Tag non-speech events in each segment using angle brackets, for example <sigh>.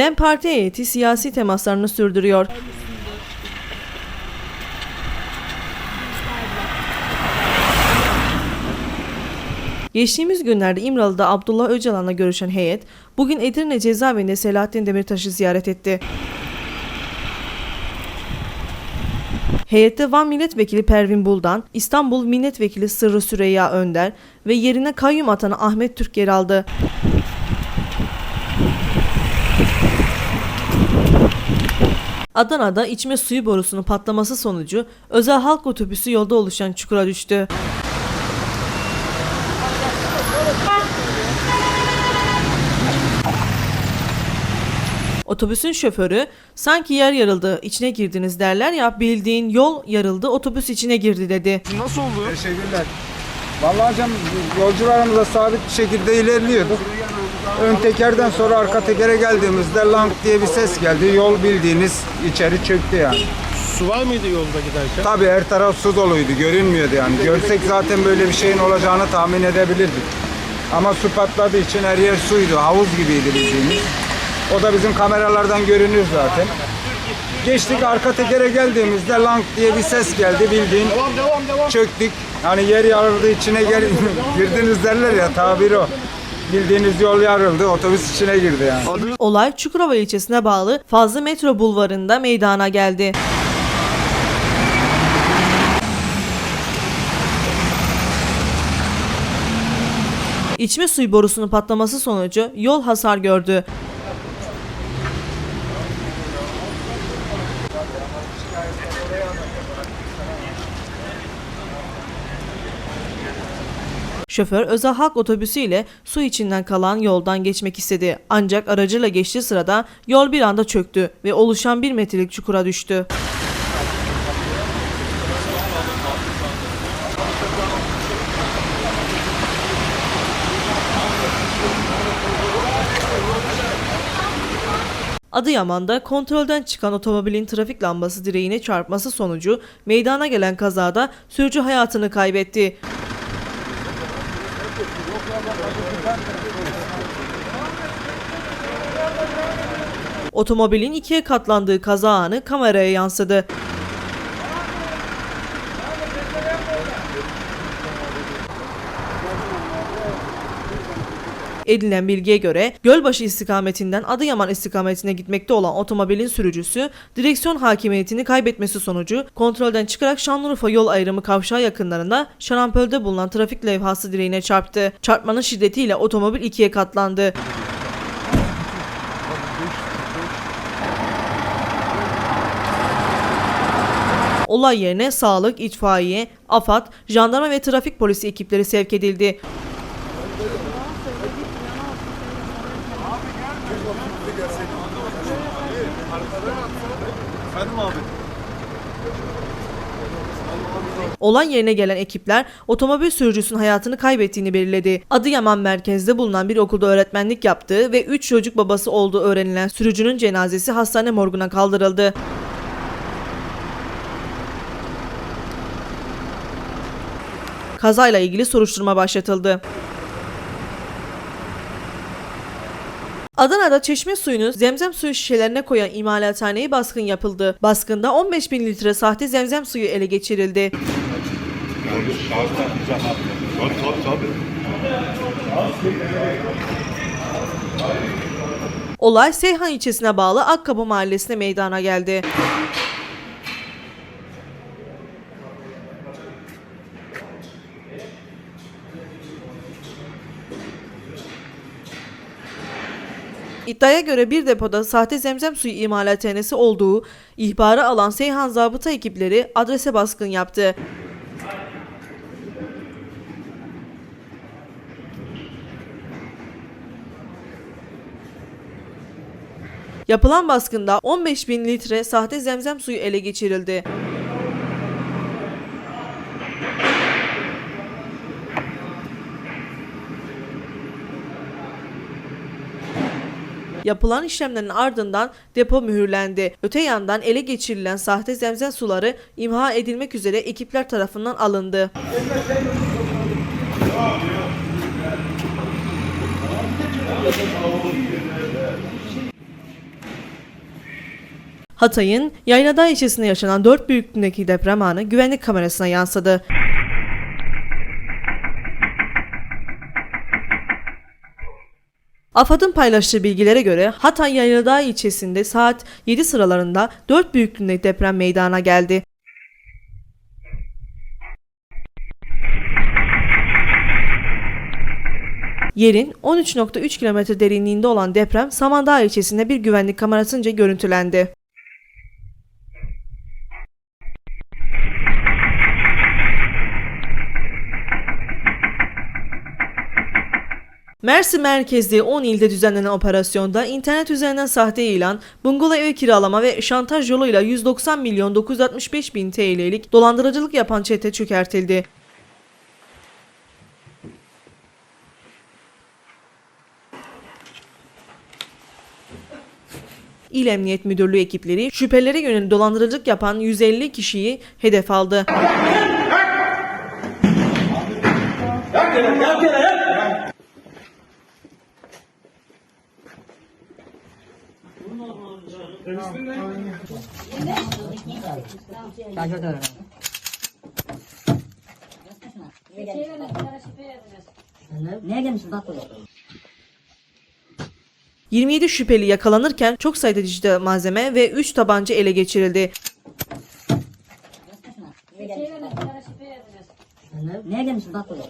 DEM Parti heyeti siyasi temaslarını sürdürüyor. Geçtiğimiz günlerde İmralı'da Abdullah Öcalan'la görüşen heyet, bugün Edirne cezaevinde Selahattin Demirtaş'ı ziyaret etti. Heyette Van Milletvekili Pervin Buldan, İstanbul Milletvekili Sırrı Süreyya Önder ve yerine kayyum atanı Ahmet Türk yer aldı. Adana'da içme suyu borusunun patlaması sonucu özel halk otobüsü yolda oluşan çukura düştü. Otobüsün şoförü sanki yer yarıldı içine girdiniz derler ya bildiğin yol yarıldı otobüs içine girdi dedi. Nasıl oldu? Teşekkürler. Vallahi hocam yolcularımıza sabit bir şekilde ilerliyorduk. Ön tekerden sonra arka tekere geldiğimizde lang diye bir ses geldi. Yol bildiğiniz içeri çöktü yani. Su var mıydı yolda giderken? Tabii her taraf su doluydu. Görünmüyordu yani. Görsek zaten böyle bir şeyin olacağını tahmin edebilirdik. Ama su patladığı için her yer suydu. Havuz gibiydi bildiğimiz. O da bizim kameralardan görünür zaten. Geçtik arka tekere geldiğimizde lang diye bir ses geldi bildiğin. Çöktük. Hani yer yarıldı içine gel <laughs> girdiniz derler ya tabiri o. Bildiğiniz yol yarıldı otobüs içine girdi yani. Olay Çukurova ilçesine bağlı Fazlı Metro Bulvarı'nda meydana geldi. İçme suyu borusunun patlaması sonucu yol hasar gördü. Şoför özel halk otobüsüyle su içinden kalan yoldan geçmek istedi. Ancak aracıyla geçtiği sırada yol bir anda çöktü ve oluşan bir metrelik çukura düştü. Adıyaman'da kontrolden çıkan otomobilin trafik lambası direğine çarpması sonucu meydana gelen kazada sürücü hayatını kaybetti. Otomobilin ikiye katlandığı kaza anı kameraya yansıdı. Edinilen bilgiye göre Gölbaşı istikametinden Adıyaman istikametine gitmekte olan otomobilin sürücüsü direksiyon hakimiyetini kaybetmesi sonucu kontrolden çıkarak Şanlıurfa yol ayrımı kavşağı yakınlarında şarampolde bulunan trafik levhası direğine çarptı. Çarpmanın şiddetiyle otomobil ikiye katlandı. Olay yerine sağlık, itfaiye, AFAD, jandarma ve trafik polisi ekipleri sevk edildi. Efendim abi. Olay yerine gelen ekipler otomobil sürücüsünün hayatını kaybettiğini belirledi. Adıyaman merkezde bulunan bir okulda öğretmenlik yaptığı ve 3 çocuk babası olduğu öğrenilen sürücünün cenazesi hastane morguna kaldırıldı. Kazayla ilgili soruşturma başlatıldı. Adana'da çeşme suyunu zemzem suyu şişelerine koyan imalathaneye baskın yapıldı. Baskında 15 bin litre sahte zemzem suyu ele geçirildi. Olay Seyhan ilçesine bağlı Akkapı mahallesine meydana geldi. İddiaya göre bir depoda sahte zemzem suyu imalathanesi olduğu ihbarı alan Seyhan zabıta ekipleri adrese baskın yaptı. Yapılan baskında 15 bin litre sahte zemzem suyu ele geçirildi. Yapılan işlemlerin ardından depo mühürlendi. Öte yandan ele geçirilen sahte zemzem suları imha edilmek üzere ekipler tarafından alındı. Hatay'ın Yayladağ ilçesinde yaşanan 4 büyüklüğündeki deprem anı güvenlik kamerasına yansıdı. AFAD'ın paylaştığı bilgilere göre Hatay Yayladağ ilçesinde saat 7 sıralarında 4 büyüklüğünde deprem meydana geldi. Yerin 13.3 kilometre derinliğinde olan deprem Samandağ ilçesinde bir güvenlik kamerasınca görüntülendi. Mersin merkezli 10 ilde düzenlenen operasyonda internet üzerinden sahte ilan, bungalov ev kiralama ve şantaj yoluyla 190 milyon 965 bin TL'lik dolandırıcılık yapan çete çökertildi. İl Emniyet Müdürlüğü ekipleri şüphelere yönelik dolandırıcılık yapan 150 kişiyi hedef aldı. Neye gelmişsin bak buraya. 27 şüpheli yakalanırken çok sayıda dijital malzeme ve 3 tabanca ele geçirildi. Neye gelmişsin bak buraya.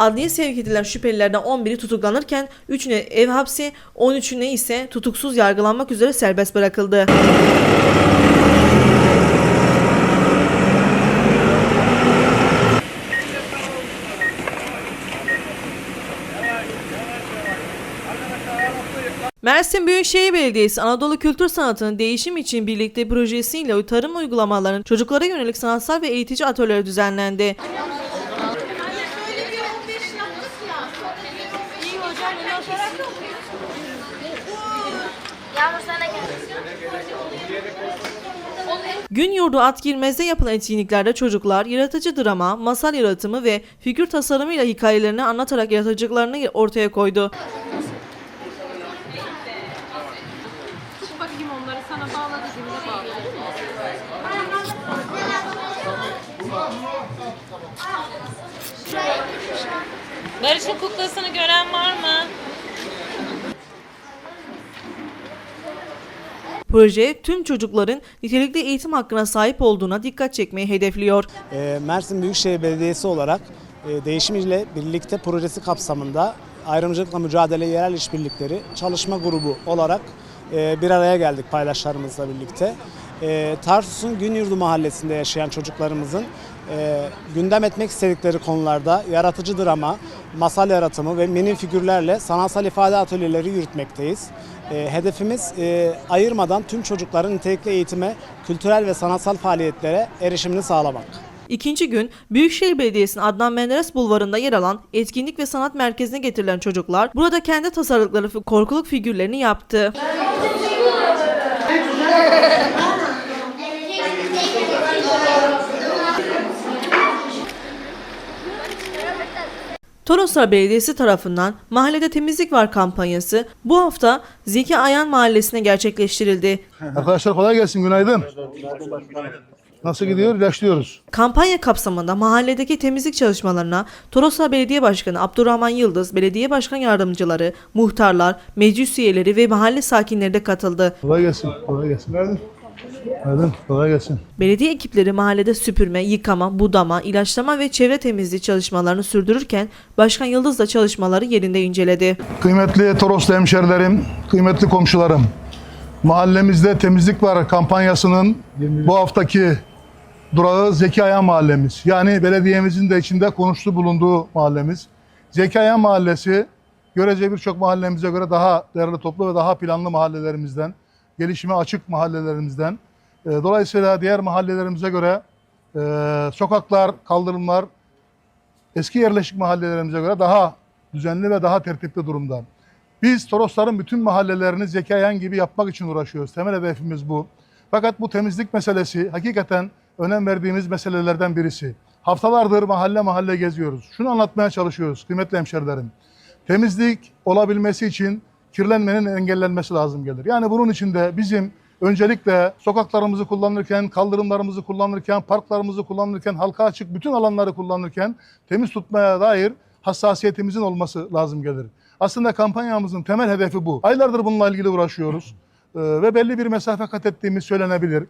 Adliye sevk edilen şüphelilerden 11'i tutuklanırken 3'üne ev hapsi, 13'üne ise tutuksuz yargılanmak üzere serbest bırakıldı. Mersin Büyükşehir Belediyesi Anadolu Kültür Sanatı'nın değişim için birlikte projesiyle tarım uygulamalarının çocuklara yönelik sanatsal ve eğitici atölyeleri düzenlendi. İyi hocam, ne olarak Yağmur sana gel. Gün yurdu at girmezde yapılan etkinliklerde çocuklar yaratıcı drama, masal yaratımı ve figür tasarımıyla hikayelerini anlatarak yaratıcılıklarını ortaya koydu. bakayım onları Barış'ın kuklasını gören var mı? Proje tüm çocukların nitelikli eğitim hakkına sahip olduğuna dikkat çekmeyi hedefliyor. Ee, Mersin Büyükşehir Belediyesi olarak e, Değişim ile Birlikte projesi kapsamında ayrımcılıkla mücadele yerel işbirlikleri çalışma grubu olarak e, bir araya geldik paydaşlarımızla birlikte. E, Tarsus'un Günyurdu mahallesinde yaşayan çocuklarımızın e, gündem etmek istedikleri konularda yaratıcı drama, masal yaratımı ve mini figürlerle sanatsal ifade atölyeleri yürütmekteyiz. E, hedefimiz e, ayırmadan tüm çocukların nitelikli eğitime, kültürel ve sanatsal faaliyetlere erişimini sağlamak. İkinci gün Büyükşehir Belediyesi'nin Adnan Menderes Bulvarı'nda yer alan etkinlik ve sanat merkezine getirilen çocuklar burada kendi tasarladıkları korkuluk figürlerini yaptı. Toroslar Belediyesi tarafından Mahallede Temizlik Var kampanyası bu hafta Zeki Ayan Mahallesi'ne gerçekleştirildi. <laughs> Arkadaşlar kolay gelsin, günaydın. Nasıl gidiyor? İlaçlıyoruz. Kampanya kapsamında mahalledeki temizlik çalışmalarına Toroslar Belediye Başkanı Abdurrahman Yıldız, belediye başkan yardımcıları, muhtarlar, meclis üyeleri ve mahalle sakinleri de katıldı. Kolay gelsin, kolay gelsin. Günaydın. Günaydın, kolay gelsin. Belediye ekipleri mahallede süpürme, yıkama, budama, ilaçlama ve çevre temizliği çalışmalarını sürdürürken Başkan Yıldız da çalışmaları yerinde inceledi. Kıymetli Toroslu hemşerilerim, kıymetli komşularım. Mahallemizde temizlik var kampanyasının bu haftaki durağı Zeki Ayan Mahallemiz. Yani belediyemizin de içinde konuştuğu bulunduğu mahallemiz. Zeki Ayan Mahallesi görece birçok mahallemize göre daha değerli toplu ve daha planlı mahallelerimizden, gelişime açık mahallelerimizden. E, Dolayısıyla diğer mahallelerimize göre e, sokaklar, kaldırımlar eski yerleşik mahallelerimize göre daha düzenli ve daha tertipli durumda. Biz Torosların bütün mahallelerini Zekayan gibi yapmak için uğraşıyoruz. Temel hedefimiz bu. Fakat bu temizlik meselesi hakikaten önem verdiğimiz meselelerden birisi. Haftalardır mahalle mahalle geziyoruz. Şunu anlatmaya çalışıyoruz kıymetli hemşerilerim. temizlik olabilmesi için kirlenmenin engellenmesi lazım gelir. Yani bunun için de bizim öncelikle sokaklarımızı kullanırken, kaldırımlarımızı kullanırken, parklarımızı kullanırken, halka açık bütün alanları kullanırken temiz tutmaya dair hassasiyetimizin olması lazım gelir. Aslında kampanyamızın temel hedefi bu. Aylardır bununla ilgili uğraşıyoruz <laughs> Ee, ve belli bir mesafe kat ettiğimiz söylenebilir.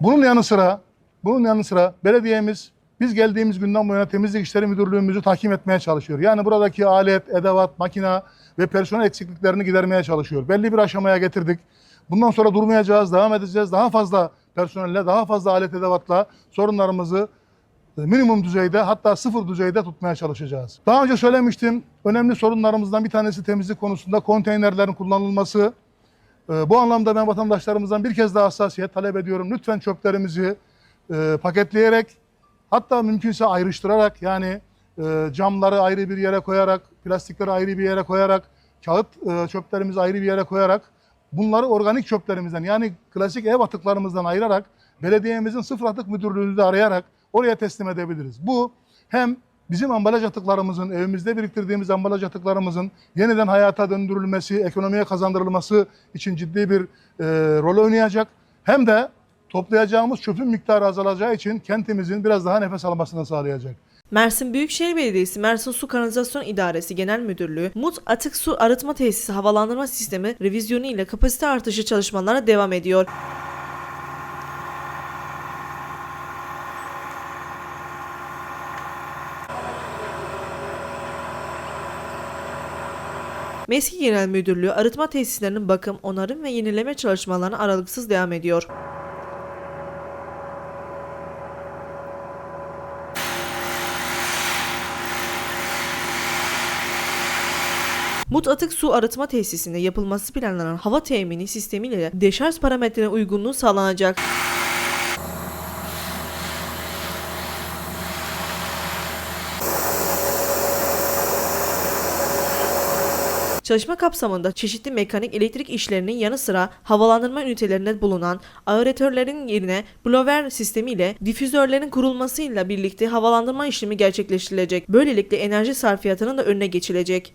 Bunun yanı sıra, bunun yanı sıra belediyemiz biz geldiğimiz günden bu yana temizlik işleri müdürlüğümüzü tahkim etmeye çalışıyor. Yani buradaki alet, edevat, makina ve personel eksikliklerini gidermeye çalışıyor. Belli bir aşamaya getirdik. Bundan sonra durmayacağız, devam edeceğiz. Daha fazla personelle, daha fazla alet edevatla sorunlarımızı e, minimum düzeyde hatta sıfır düzeyde tutmaya çalışacağız. Daha önce söylemiştim. Önemli sorunlarımızdan bir tanesi temizlik konusunda konteynerlerin kullanılması. Ee, Bu anlamda ben vatandaşlarımızdan bir kez daha hassasiyet talep ediyorum. Lütfen çöplerimizi e, paketleyerek hatta mümkünse ayrıştırarak yani e, camları ayrı bir yere koyarak, plastikleri ayrı bir yere koyarak, kağıt e, çöplerimizi ayrı bir yere koyarak bunları organik çöplerimizden yani klasik ev atıklarımızdan ayırarak belediyemizin sıfır atık müdürlüğünü de arayarak oraya teslim edebiliriz. Bu hem bizim ambalaj atıklarımızın, evimizde biriktirdiğimiz ambalaj atıklarımızın yeniden hayata döndürülmesi, ekonomiye kazandırılması için ciddi bir e, rol oynayacak. Hem de toplayacağımız çöpün miktarı azalacağı için kentimizin biraz daha nefes almasını sağlayacak. Mersin Büyükşehir Belediyesi Mersin Su Kanalizasyon İdaresi Genel Müdürlüğü, Mut Atık Su Arıtma Tesisi Havalandırma Sistemi revizyonu ile kapasite artışı çalışmalarına devam ediyor. Meski Genel Müdürlüğü arıtma tesislerinin bakım, onarım ve yenileme çalışmalarına aralıksız devam ediyor. Mut Atık Su Arıtma Tesisinde yapılması planlanan hava temini sistemiyle deşarj parametrelerine uygunluğu sağlanacak. Çalışma kapsamında çeşitli mekanik elektrik işlerinin yanı sıra havalandırma ünitelerinde bulunan aeratörlerin yerine blower sistemiyle difüzörlerin kurulmasıyla birlikte havalandırma işlemi gerçekleştirilecek. Böylelikle enerji sarfiyatının da önüne geçilecek.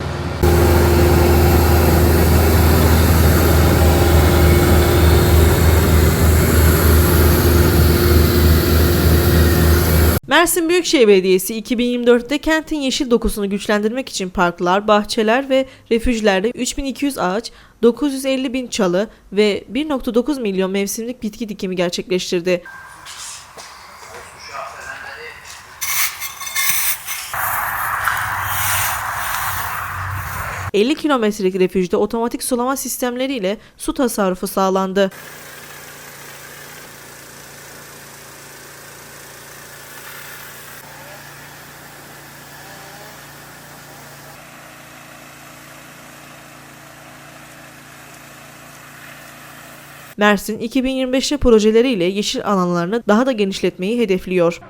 Mersin Büyükşehir Belediyesi 2024'te kentin yeşil dokusunu güçlendirmek için parklar, bahçeler ve refüjlerde 3200 ağaç, 950 bin çalı ve 1.9 milyon mevsimlik bitki dikimi gerçekleştirdi. ...50 kilometrelik refüjde otomatik sulama sistemleriyle su tasarrufu sağlandı. Mersin 2025'te projeleriyle yeşil alanlarını daha da genişletmeyi hedefliyor.